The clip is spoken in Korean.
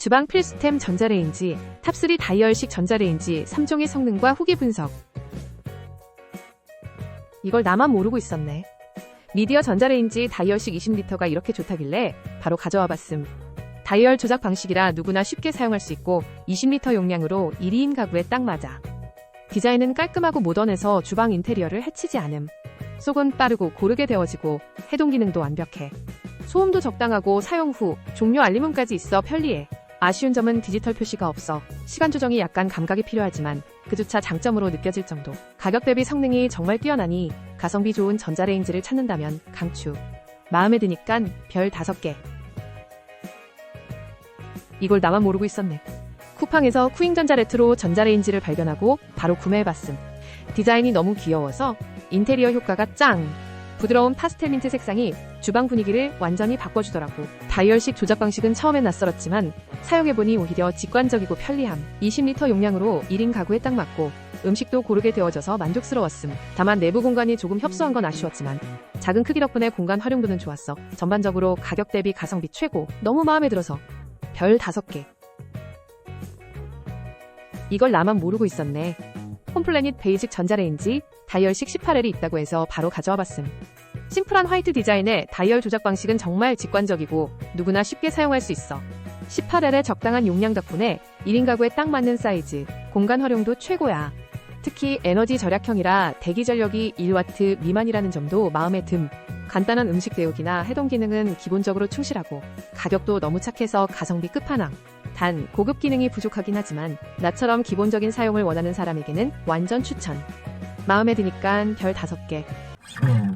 주방 필수템 전자레인지, 탑3 다이얼식 전자레인지 3종의 성능과 후기 분석. 이걸 나만 모르고 있었네. 미디어 전자레인지 다이얼식 20리터가 이렇게 좋다길래 바로 가져와 봤음. 다이얼 조작 방식이라 누구나 쉽게 사용할 수 있고 20리터 용량으로 1인 가구에 딱 맞아. 디자인은 깔끔하고 모던해서 주방 인테리어를 해치지 않음. 속은 빠르고 고르게 데워지고 해동 기능도 완벽해. 소음도 적당하고 사용 후 종료 알림음까지 있어 편리해. 아쉬운 점은 디지털 표시가 없어 시간 조정이 약간 감각이 필요하지만 그조차 장점으로 느껴질 정도. 가격 대비 성능이 정말 뛰어나니 가성비 좋은 전자레인지를 찾는다면 강추. 마음에 드니깐 별 5개. 이걸 나만 모르고 있었네. 쿠팡에서 쿠잉 전자 레트로 전자레인지를 발견하고 바로 구매해봤음. 디자인이 너무 귀여워서 인테리어 효과가 짱! 부드러운 파스텔 민트 색상이 주방 분위기를 완전히 바꿔주더라고. 다이얼식 조작 방식은 처음엔 낯설었지만 사용해보니 오히려 직관적이고 편리함. 20리터 용량으로 1인 가구에 딱 맞고 음식도 고르게 데워져서 만족스러웠음. 다만 내부 공간이 조금 협소한 건 아쉬웠지만 작은 크기 덕분에 공간 활용도는 좋았어. 전반적으로 가격 대비 가성비 최고. 너무 마음에 들어서 별 5개. 이걸 나만 모르고 있었네. 홈플래닛 베이직 전자레인지 다이얼식 18L이 있다고 해서 바로 가져와 봤음. 심플한 화이트 디자인에 다이얼 조작 방식은 정말 직관적이고 누구나 쉽게 사용할 수 있어. 18L의 적당한 용량 덕분에 1인 가구에 딱 맞는 사이즈, 공간 활용도 최고야. 특히 에너지 절약형이라 대기 전력이 1와트 미만이라는 점도 마음에 듦. 간단한 음식 데우기나 해동 기능은 기본적으로 충실하고 가격도 너무 착해서 가성비 끝판왕. 단 고급 기능이 부족하긴 하지만 나처럼 기본적인 사용을 원하는 사람에게는 완전 추천. 마음에 드니깐 별 5개. 음.